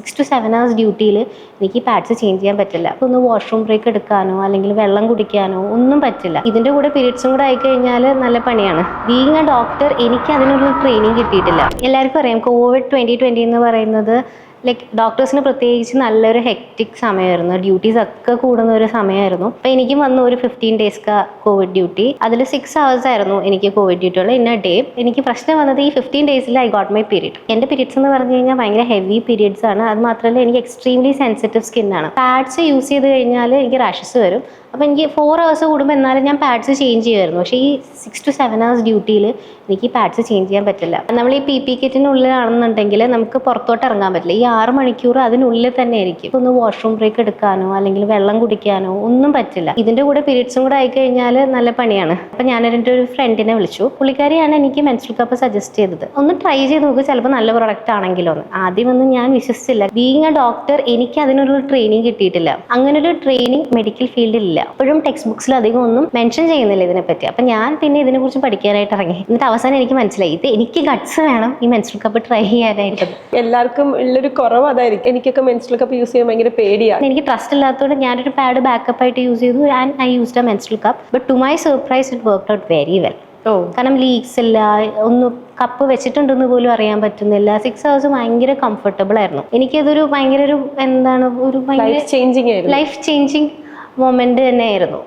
Six to seven hours ഡ്യൂട്ടിയിൽ എനിക്ക് pads change ചെയ്യാൻ പറ്റില്ല. അപ്പോൾ ഒന്ന് വാഷ്റൂം ബ്രേക്ക് എടുക്കാനോ അല്ലെങ്കിൽ വെള്ളം കുടിക്കാനോ ഒന്നും പറ്റില്ല. ഇതിന്റെ കൂടെ പീരീഡ്സും കൂടെ ആയിക്കഴിഞ്ഞാൽ നല്ല പണിയാണ്. ബീങ് എ ഡോക്ടർ എനിക്ക് അതിനൊരു ട്രെയിനിങ് കിട്ടിയിട്ടില്ല. എല്ലാവർക്കും അറിയാം കോവിഡ് ട്വന്റി ട്വന്റി എന്ന് പറയുന്നത് ലൈക്ക് ഡോക്ടേഴ്സിന് പ്രത്യേകിച്ച് നല്ലൊരു ഹെക്റ്റിക് സമയമായിരുന്നു. ഡ്യൂട്ടീസ് ഒക്കെ കൂടുന്ന ഒരു സമയമായിരുന്നു. അപ്പോൾ എനിക്കും വന്ന ഒരു ഫിഫ്റ്റീൻ ഡേയ്സ് കോവിഡ് ഡ്യൂട്ടി അതിൽ സിക്സ് ഹവേഴ്സ് ആയിരുന്നു എനിക്ക് കോവിഡ് ഡ്യൂട്ടി ഉള്ള ഇന്ന ഡേ എനിക്ക് പ്രശ്നം വന്നത് ഈ ഫിഫ്റ്റീൻ ഡേയ്സിൽ ഐ ഗോട്ട് മൈ പീരീഡ് എന്റെ പീരീഡ്സ് എന്ന് പറഞ്ഞു കഴിഞ്ഞാൽ ഭയങ്കര ഹെവി പീരീഡ്സ് ആണ്. അത് മാത്രമല്ല എനിക്ക് എക്സ്ട്രീംലി സെൻസിറ്റീവ് സ്കിന്നാണ് പാഡ്സ് യൂസ് ചെയ്ത് കഴിഞ്ഞാൽ എനിക്ക് റാഷസ് വരും. അപ്പോൾ എനിക്ക് ഫോർ ഹവേഴ്സ് കൂടുമ്പോൾ എന്നാലും ഞാൻ പാഡ്സ് ചേഞ്ച് ചെയ്യുമായിരുന്നു. പക്ഷേ ഈ സിക്സ് ടു സെവൻ ഹവേഴ്സ് ഡ്യൂട്ടിയിൽ എനിക്ക് പാഡ്സ് ചേഞ്ച് ചെയ്യാൻ പറ്റില്ല. നമ്മൾ ഈ പി പി കിറ്റിനുള്ളിലാണെന്നുണ്ടെങ്കിൽ നമുക്ക് പുറത്തോട്ട് ഇറങ്ങാൻ പറ്റില്ല. ഈ ആറ് മണിക്കൂർ അതിനുള്ളിൽ തന്നെ ആയിരിക്കും. ഒന്ന് വാഷ്റൂം ബ്രേക്ക് എടുക്കാനോ അല്ലെങ്കിൽ വെള്ളം കുടിക്കാനോ ഒന്നും പറ്റില്ല. ഇതിന്റെ കൂടെ പീരീഡ്സും കൂടെ ആയിക്കഴിഞ്ഞാൽ നല്ല പണിയാണ്. അപ്പം ഞാൻ എന്റെ ഒരു ഫ്രണ്ടിനെ വിളിച്ചു. പുള്ളിക്കാരിയാണ് എനിക്ക് മെൻസ്ട്രൽ കപ്പ് സജസ്റ്റ് ചെയ്തത്. ഒന്ന് ട്രൈ ചെയ്ത് നോക്ക് ചിലപ്പോൾ നല്ല പ്രൊഡക്റ്റ് ആണെങ്കിലോ എന്ന്. ആദ്യമൊന്നും ഞാൻ വിശ്വസിച്ചില്ല. ബീങ് എ ഡോക്ടർ എനിക്ക് അതിനൊരു ട്രെയിനിങ് കിട്ടിയിട്ടില്ല. അങ്ങനൊരു ട്രെയിനിങ് മെഡിക്കൽ ഫീൽഡിൽ ഇല്ല. ടെക്സ്റ്റ് ബുക്സിൽ അധികം ഒന്നും മെൻഷൻ ചെയ്യുന്നില്ല ഇതിനെപ്പറ്റി. അപ്പം ഞാൻ പിന്നെ ഇതിനെക്കുറിച്ച് പഠിക്കാനായിട്ട് ഇറങ്ങി. എന്നിട്ട് അവസാനം എനിക്ക് മനസ്സിലായി. ഇത് എനിക്ക് ഗട്ട്സ് വേണം ഈ മെൻസ്ട്രൽ കപ്പ് ട്രൈ ചെയ്യാനായിട്ട് എല്ലാവർക്കും ഉള്ളൊരു കുറവ് അതായിരിക്കും. എനിക്കൊക്കെ മെൻസ്ട്രൽ കപ്പ് യൂസ് ചെയ്യാൻ ഭയങ്കര പേടിയാണ്. എനിക്ക് ട്രസ്റ്റ് ഇല്ലാത്തതുകൊണ്ട് ഞാനൊരു പാഡ് ബാക്കപ്പ് ആയിട്ട് യൂസ് ചെയ്തു. And I used a menstrual cup but to my surprise it work out very well കാരണം ലീക്സ് ഇല്ല. ഒന്നും കപ്പ് വെച്ചിട്ടുണ്ടെന്ന് പോലും അറിയാൻ പറ്റുന്നില്ല. സിക്സ് ഹവേഴ്സ് ഭയങ്കര കംഫർട്ടബിൾ ആയിരുന്നു. എനിക്കതൊരു ഭയങ്കര ഒരു എന്താണ് ഒരു ലൈഫ് ചേഞ്ചിങ് ചേഞ്ചിങ് തന്നെയായിരുന്നു.